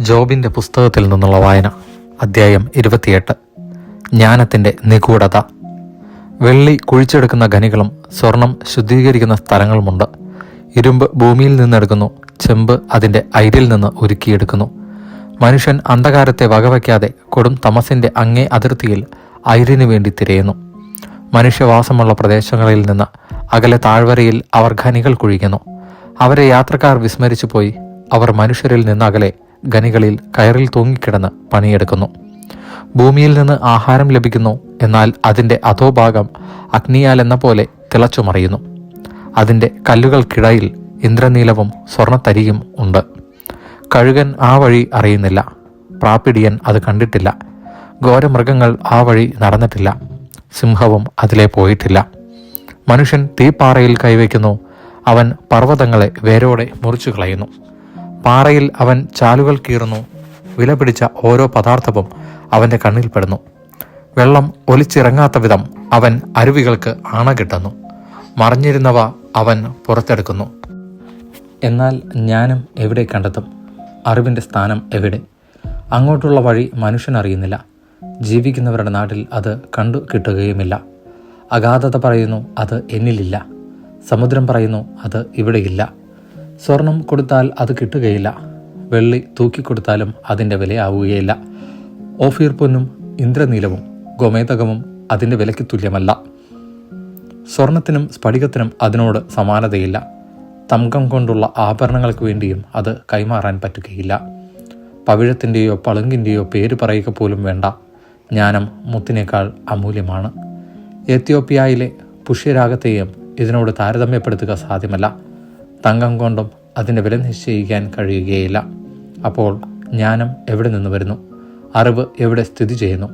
ജോബിന്റെ പുസ്തകത്തിൽ നിന്നുള്ള വായന അദ്ധ്യായം ഇരുപത്തിയെട്ട്. ജ്ഞാനത്തിന്റെ നിഗൂഢത. വെള്ളി കുഴിച്ചെടുക്കുന്ന ഖനികളും സ്വർണം ശുദ്ധീകരിക്കുന്ന സ്ഥലങ്ങളുമുണ്ട്. ഇരുമ്പ് ഭൂമിയിൽ നിന്നെടുക്കുന്നു ചെമ്പ് അതിന്റെ അയിരിൽ നിന്ന് ഉരുക്കിയെടുക്കുന്നു. മനുഷ്യൻ അന്ധകാരത്തെ വകവയ്ക്കാതെ കൊടും തമസിന്റെ അങ്ങേ അതിർത്തിയിൽ അയിരിനു വേണ്ടി തിരയുന്നു. മനുഷ്യവാസമുള്ള പ്രദേശങ്ങളിൽ നിന്ന് അകലെ താഴ്വരയിൽ അവർ ഖനികൾ കുഴിക്കുന്നു. അവരെ യാത്രക്കാർ വിസ്മരിച്ചു പോയി അവർ മനുഷ്യരിൽ നിന്ന് അകലെ ഖനികളിൽ കയറിൽ തൂങ്ങിക്കിടന്ന് പണിയെടുക്കുന്നു. ഭൂമിയിൽ നിന്ന് ആഹാരം ലഭിക്കുന്നു എന്നാൽ അതിന്റെ അധോഭാഗം അഗ്നിയാൽ എന്ന പോലെ തിളച്ചുമറിയുന്നു. അതിന്റെ കല്ലുകൾക്കിടയിൽ ഇന്ദ്രനീലവും സ്വർണത്തരിയും ഉണ്ട്. കഴുകൻ ആ വഴി അറിയുന്നില്ല. പ്രാപ്പിടിയൻ അത് കണ്ടിട്ടില്ല. ഘോരമൃഗങ്ങൾ ആ വഴി നടന്നിട്ടില്ല. സിംഹവും അതിലെ പോയിട്ടില്ല. മനുഷ്യൻ തീപ്പാറയിൽ കൈവയ്ക്കുന്നു. അവൻ പർവതങ്ങളെ വേരോടെ മുറിച്ചു കളയുന്നു പാറയിൽ അവൻ ചാലുകൾ കീറുന്നു. വില പിടിച്ച ഓരോ പദാർത്ഥവും അവന്റെ കണ്ണിൽപ്പെടുന്നു വെള്ളം ഒലിച്ചിറങ്ങാത്ത വിധം അവൻ അരുവികൾക്ക് ആണ കിട്ടുന്നു. മറിഞ്ഞിരുന്നവ അവൻ പുറത്തെടുക്കുന്നു. എന്നാൽ ജ്ഞാനം എവിടെ കണ്ടെത്തും? അറിവിന്റെ സ്ഥാനം എവിടെ? അങ്ങോട്ടുള്ള വഴി മനുഷ്യൻ അറിയുന്നില്ല. ജീവിക്കുന്നവരുടെ നാട്ടിൽ അത് കണ്ടു കിട്ടുകയുമില്ല. അഗാധത പറയുന്നു അത് എന്നിലില്ല. സമുദ്രം പറയുന്നു അത് ഇവിടെയില്ല. സ്വർണം കൊടുത്താൽ അത് കിട്ടുകയില്ല. വെള്ളി തൂക്കിക്കൊടുത്താലും അതിന്റെ വിലയാവുകയില്ല. ഓഫീർ പൊന്നും ഇന്ദ്രനീലവും ഗോമേതകവും അതിന്റെ വിലയ്ക്ക് തുല്യമല്ല. സ്വർണത്തിനും സ്ഫടികത്തിനും അതിനോട് സമാനതയില്ല. തങ്കം കൊണ്ടുള്ള ആഭരണങ്ങൾക്ക് വേണ്ടിയും അത് കൈമാറാൻ പറ്റുകയില്ല. പവിഴത്തിന്റെയോ പളുങ്കിന്റെയോ പേര് പറയുക പോലും വേണ്ട. ജ്ഞാനം മുത്തിനേക്കാൾ അമൂല്യമാണ്. എത്യോപ്യയിലെ പുഷ്യരാഗത്തെയും ഇതിനോട് താരതമ്യപ്പെടുത്തുക സാധ്യമല്ല. തങ്കം കൊണ്ടും അതിന്റെ വില നിശ്ചയിക്കാൻ കഴിയുകയില്ല. അപ്പോൾ ജ്ഞാനം എവിടെ നിന്ന് വരുന്നു? അറിവ് എവിടെ സ്ഥിതി ചെയ്യുന്നു?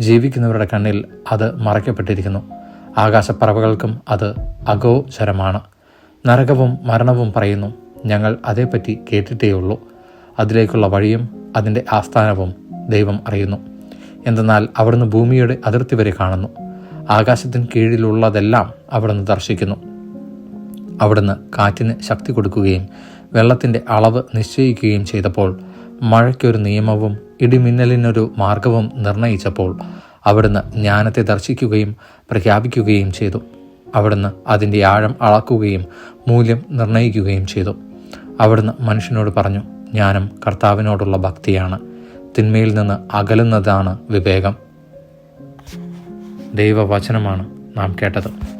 ജീവിക്കുന്നവരുടെ കണ്ണിൽ അത് മറയ്ക്കപ്പെട്ടിരിക്കുന്നു. ആകാശപ്പറവകൾക്കും അത് അഗോചരമാണ്. നരകവും മരണവും പറയുന്നു ഞങ്ങൾ അതേപ്പറ്റി കേട്ടിട്ടേയുള്ളൂ. അതിലേക്കുള്ള വഴിയും അതിന്റെ ആസ്ഥാനവും ദൈവം അറിയുന്നു. എന്തെന്നാൽ അവിടുന്ന് ഭൂമിയുടെ അതിർത്തി വരെ കാണുന്നു. ആകാശത്തിന് കീഴിലുള്ളതെല്ലാം അവിടുന്ന് ദർശിക്കുന്നു. അവിടുന്ന് കാറ്റിന് ശക്തി കൊടുക്കുകയും വെള്ളത്തിന്റെ അളവ് നിശ്ചയിക്കുകയും ചെയ്തപ്പോൾ മഴയ്ക്കൊരു നിയമവും ഇടിമിന്നലിനൊരു മാർഗവും നിർണയിച്ചപ്പോൾ അവിടുന്ന് ജ്ഞാനത്തെ ദർശിക്കുകയും പ്രഖ്യാപിക്കുകയും ചെയ്തു. അവിടുന്ന് അതിന്റെ ആഴം അളക്കുകയും മൂല്യം നിർണയിക്കുകയും ചെയ്തു. അവിടുന്ന് മനുഷ്യനോട് പറഞ്ഞു ജ്ഞാനം കർത്താവിനോടുള്ള ഭക്തിയാണ്. തിന്മയിൽ നിന്ന് അകലുന്നതാണ് വിവേകം. ദൈവവചനമാണ് നാം കേട്ടത്.